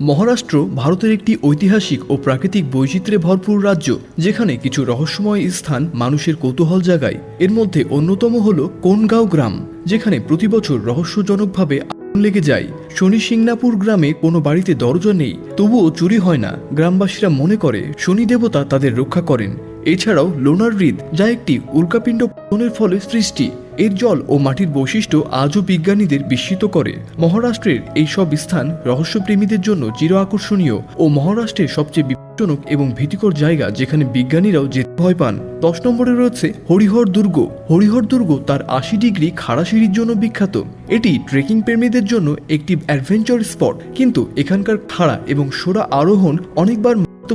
মহারাষ্ট্র ভারতের একটি ঐতিহাসিক ও প্রাকৃতিক বৈচিত্র্যে ভরপুর রাজ্য, যেখানে কিছু রহস্যময় স্থান মানুষের কৌতূহল জাগায়। এর মধ্যে অন্যতম হল কোনগাঁও গ্রাম, যেখানে প্রতি বছর রহস্যজনকভাবে আগুন লেগে যায়। শনি সিংনাপুর গ্রামে কোনো বাড়িতে দরজা নেই, তবুও চুরি হয় না, গ্রামবাসীরা মনে করে শনি দেবতা তাদের রক্ষা করেন। এছাড়াও লোনার হ্রদ, যা একটি উল্কাপিণ্ড পতনের ফলে সৃষ্টি। এর জল ও মাটির বৈশিষ্ট্য আজও বিজ্ঞানীদের বিস্মিত করে। মহারাষ্ট্রের এই সব স্থান রহস্যপ্রেমীদের জন্য চির আকর্ষণীয় ও মহারাষ্ট্রের সবচেয়ে বিপজ্জনক এবং ভীতিকর জায়গা যেখানে বিজ্ঞানীরাও যেতে ভয় পান। দশ নম্বরে রয়েছে হরিহর দুর্গ। হরিহর দুর্গ তার আশি ডিগ্রি খাড়া সিঁড়ির জন্য বিখ্যাত। এটি ট্রেকিং প্রেমীদের জন্য একটি অ্যাডভেঞ্চার স্পট কিন্তু এখানকার খাড়া এবং সোরা আরোহণ অনেকবার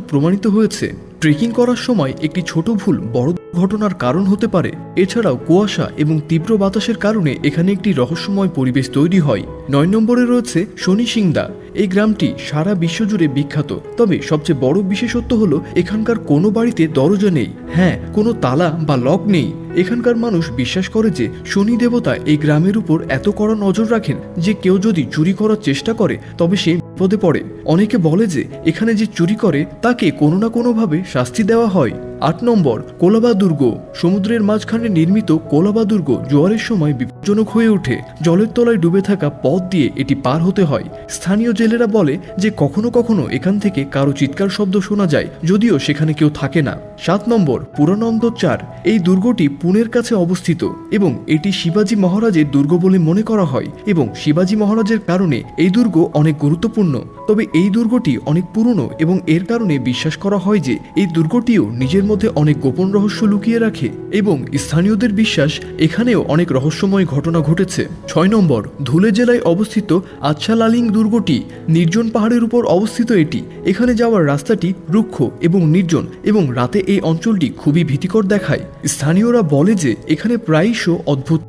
প্রমাণিত হয়েছে। ট্রেকিং করার সময় একটি ছোট ভুল বড় ঘটনার কারণ হতে পারে। এছাড়াও কুয়াশা এবং তীব্র বাতাসের কারণে এখানে একটি রহস্যময় পরিবেশ তৈরি হয়। নয় নম্বরে রয়েছে শনি সিংদা। এই গ্রামটি সারা বিশ্বজুড়ে বিখ্যাত। তবে সবচেয়ে বড় বিশেষত্ব হলো, এখানকার কোনো বাড়িতে দরজা নেই। হ্যাঁ কোনো তালা বা লক নেই। এখানকার মানুষ বিশ্বাস করে যে শনি দেবতা এই গ্রামের উপর এত কড়া নজর রাখেন যে কেউ যদি চুরি করার চেষ্টা করে, তবে সে বিপদে পড়ে। অনেকে বলে যে, এখানে যে চুরি করে, তাকে কোনো না কোনোভাবে শাস্তি দেওয়া হয়। আট নম্বর কোলাবা দুর্গ সমুদ্রের মাঝখানে নির্মিত কোলাবা দুর্গ জোয়ারের সময় বিপজ্জনক হয়ে ওঠে। জলের তলায় ডুবে থাকা পথ দিয়ে এটি পার হতে হয়। স্থানীয় জেলেরা বলে যে কখনো কখনো এখান থেকে কারও চিৎকার শব্দ শোনা যায়, যদিও সেখানে কেউ থাকে না। সাত নম্বর পুরানন্দ চার এই দুর্গটি পুনের কাছে অবস্থিত এবং এটি শিবাজী মহারাজের দুর্গ বলে মনে করা হয় এবং শিবাজী মহারাজের কারণে এই দুর্গ অনেক গুরুত্বপূর্ণ। তবে এই দুর্গটি অনেক পুরনো এবং এর কারণে বিশ্বাস করা হয় যে এই দুর্গটিও নিজের মধ্যে অনেক গোপন রহস্য লুকিয়ে রাখে এবং স্থানীয়দের বিশ্বাস এখানেও অনেক রহস্যময় ঘটনা ঘটেছে। ছয় নম্বর, ধুলে জেলায় অবস্থিত আচ্ছালালিং দুর্গটি নির্জন পাহাড়ের উপর অবস্থিত এটি। এখানে যাওয়ার রাস্তাটি রুক্ষ এবং নির্জন এবং রাতে এই অঞ্চলটি খুবই ভীতিকর দেখায়। স্থানীয়রা বলে যে, এখানে প্রায়শ অদ্ভুত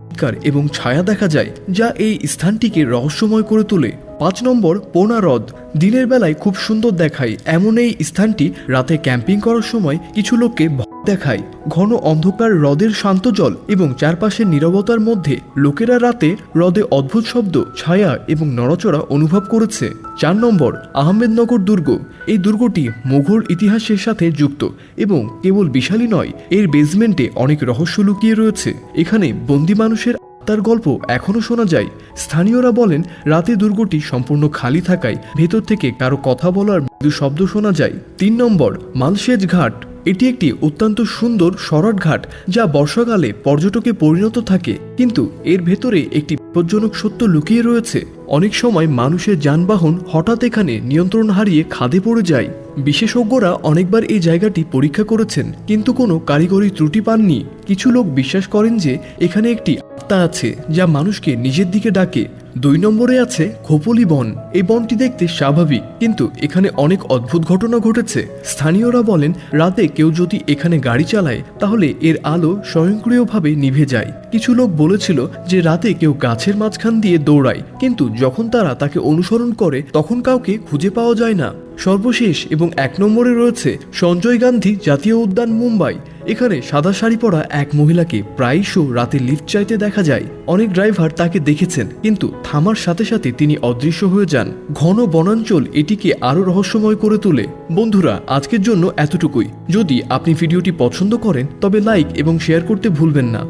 এবং ছায়া দেখা যায়, যা এই স্থানটিকে রহস্যময় করে তোলে। পাঁচ নম্বর পোনা হ্রদ। দিনের বেলায় খুব সুন্দর দেখায়। এমন এই স্থানটি রাতে ক্যাম্পিং করার সময় কিছু লোককে দেখায়। ঘন অন্ধকার হ্রদের শান্ত জল এবং চারপাশের নীরবতার মধ্যে লোকেরা রাতে হ্রদে অদ্ভুত শব্দ, ছায়া এবং নড়াচড়া অনুভব করেছে। চার নম্বর আহমেদনগর দুর্গ। এই দুর্গটি মুঘল ইতিহাসের সাথে যুক্ত এবং কেবল বিশালই নয়, এর বেসমেন্টে অনেক রহস্য লুকিয়ে রয়েছে। এখানে বন্দি মানুষের তার গল্প এখনও শোনা যায়। স্থানীয়রা বলেন, রাতে দুর্গটি সম্পূর্ণ খালি থাকায় ভেতর থেকে কারও কথা বলার মৃদু শব্দ শোনা যায়। তিন নম্বর, মালসেজ ঘাট। এটি একটি অত্যন্ত সুন্দর সরাট ঘাট যা বর্ষাকালে পর্যটকে পরিণত থাকে। কিন্তু এর ভেতরে একটি বিপজ্জনক সত্য লুকিয়ে রয়েছে। অনেক সময় মানুষের যানবাহন হঠাৎ এখানে নিয়ন্ত্রণ হারিয়ে খাদে পড়ে যায়। বিশেষজ্ঞরা অনেকবার এই জায়গাটি পরীক্ষা করেছেন, কিন্তু কোনো কারিগরি ত্রুটি পাননি। কিছু লোক বিশ্বাস করেন যে, এখানে একটি আত্মা আছে যা মানুষকে নিজের দিকে ডাকে। দুই নম্বরে আছে খোপলি বন। এই বনটি দেখতে স্বাভাবিক, কিন্তু এখানে অনেক অদ্ভুত ঘটনা ঘটেছে। স্থানীয়রা বলেন, রাতে কেউ যদি এখানে গাড়ি চালায়, তাহলে এর আলো স্বয়ংক্রিয়ভাবে নিভে যায়। কিছু লোক বলেছিল যে রাতে কেউ গাছের মাঝখান দিয়ে দৌড়ায়, কিন্তু যখন তারা তাকে অনুসরণ করে, তখন কাউকে খুঁজে পাওয়া যায় না। সর্বশেষ এবং এক নম্বরে রয়েছে সঞ্জয় গান্ধী জাতীয় উদ্যান মুম্বাই। এখানে সাদা শাড়ি পরা এক মহিলাকে প্রায়শ রাতে লিফট চাইতে দেখা যায়। অনেক ড্রাইভার তাকে দেখেছেন, কিন্তু থামার সাথে সাথে তিনি অদৃশ্য হয়ে যান। ঘন বনাঞ্চল এটিকে আরও রহস্যময় করে তোলে। বন্ধুরা, আজকের জন্য এতটুকুই। যদি আপনি ভিডিওটি পছন্দ করেন, তবে লাইক এবং শেয়ার করতে ভুলবেন না।